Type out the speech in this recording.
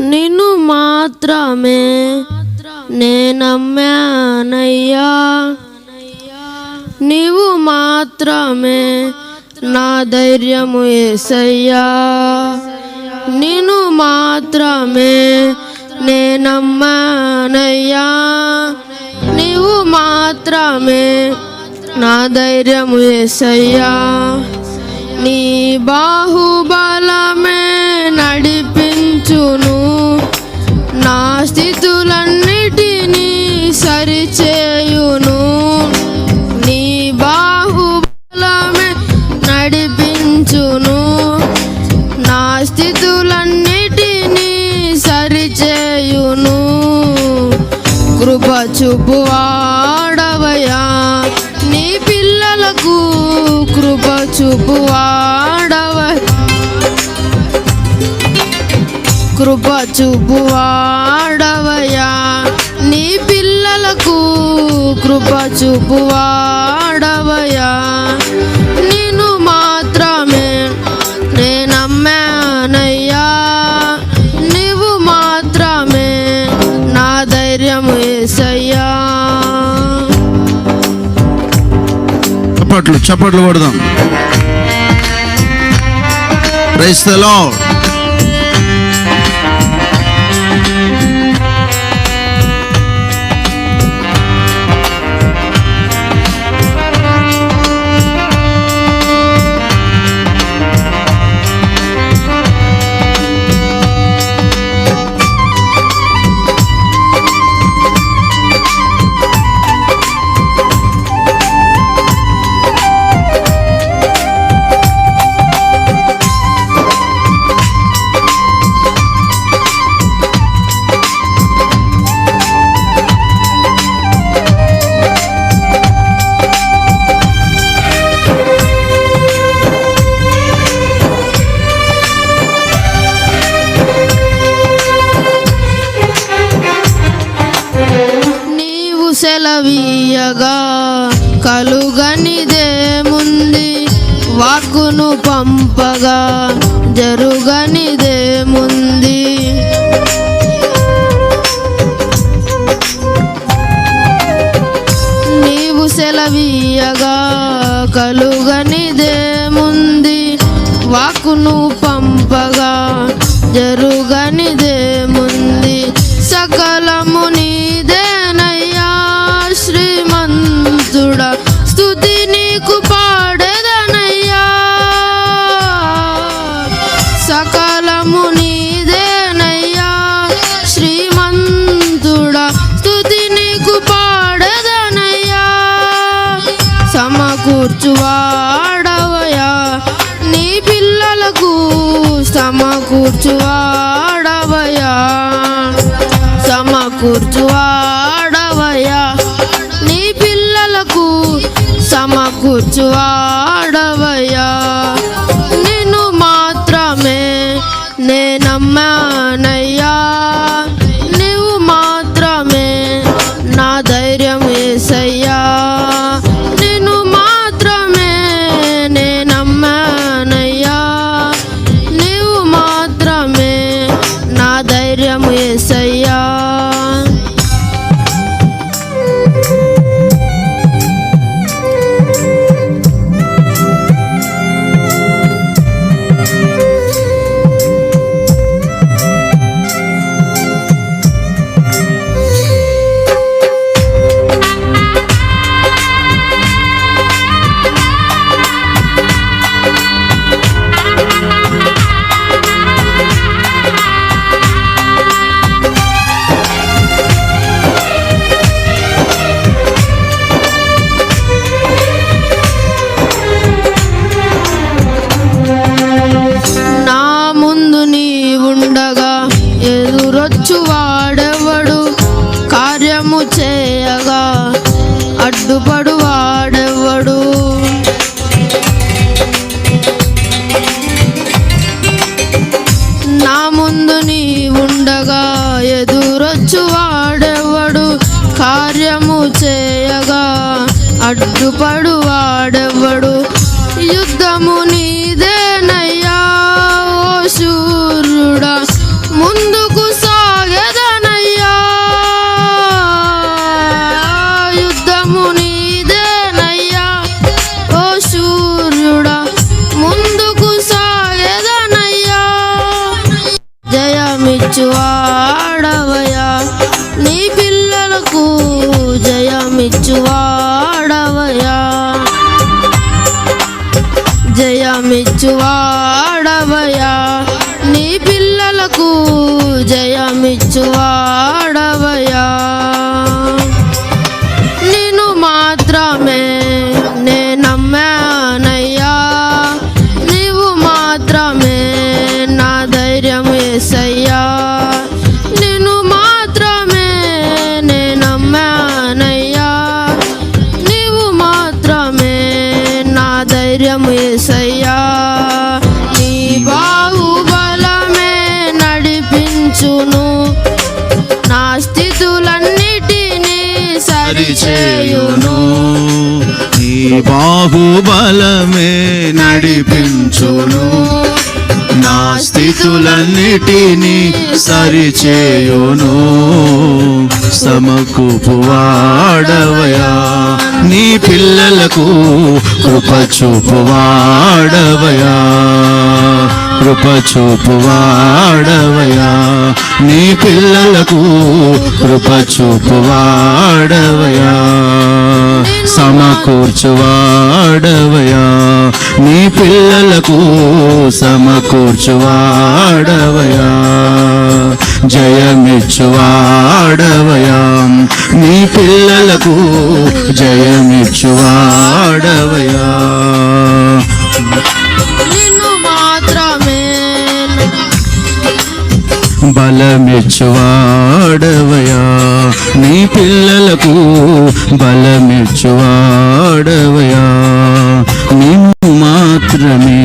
నిన్ను మాత్రమే నేనమ్మానయ్యా. నీవు మాత్రమే నా ధైర్యము ఏసయ్యా. నిన్ను మాత్రమే నేనమ్మానయ్యా. నీవు మాత్రమే నా ధైర్యము ఏసయ్యా. నీ బాహుబా నడిపించును. నా స్థితులన్నిటినీ సరిచేయును. కృప చూపువాడవయా నీ పిల్లలకు కృప చూపువాడవ కృప చూపువాడవయా నీ పిల్లలకు కృప చూపువాడవయా చప్పట్లు చప్పట్లు కొడదాం. ప్రైస్ ద లార్డ్ సెలవీయగా కలుగనిదేముంది? వాక్కును పంపగా జరుగనిదేముంది? నీవు సెలవీయగా కలుగనిదేముంది? వాక్కును పంపగా జరుగనిదే సకలము నీదేనయ్యా. శ్రీమంతుడా స్తుతి నీకు పాడదనయ్యా. సమకూర్చువాడవయా నీ పిల్లలకు సమకూర్చువా అడ్డుపడు వాడెవడు నా ముందు నీ ఉండగా ఎదురొచ్చు వాడెవడు కార్యము చేయగా అడ్డుపడు వాడెవడు యుద్ధము నీదే నీ పిల్లలకు జయమిచ్చువాడవయా జయమిచ్చువాడవయా నీ పిల్లలకు జయమిచ్చువాడవయా నేను మాత్రమే నే నమ్మానయ్యా. నీవు మాత్రమే నా ధైర్యం ఎసయ్యా నడిపించును నా స్థితులన్నిటినీ సరిచేయును. నీ బాహుబలమే నడిపించును. నా స్థితులన్నిటినీ సరిచేయును. సమకూపువాడవయా నీ పిల్లలకు కృప చూపువాడవయా కృప చూపువాడవయా నీ పిల్లలకు కృప చూపువాడవయా సమకూర్చువాడవయా నీ పిల్లలకు సమకూర్చువాడవయా జయమిచ్చువాడవయా నీ పిల్లలకు జయమిచ్చువాడవయా బలమిచ్చువాడవయా? నీ పిల్లలకు బలమిచ్చువాడవయా? నిన్ను మాత్రమే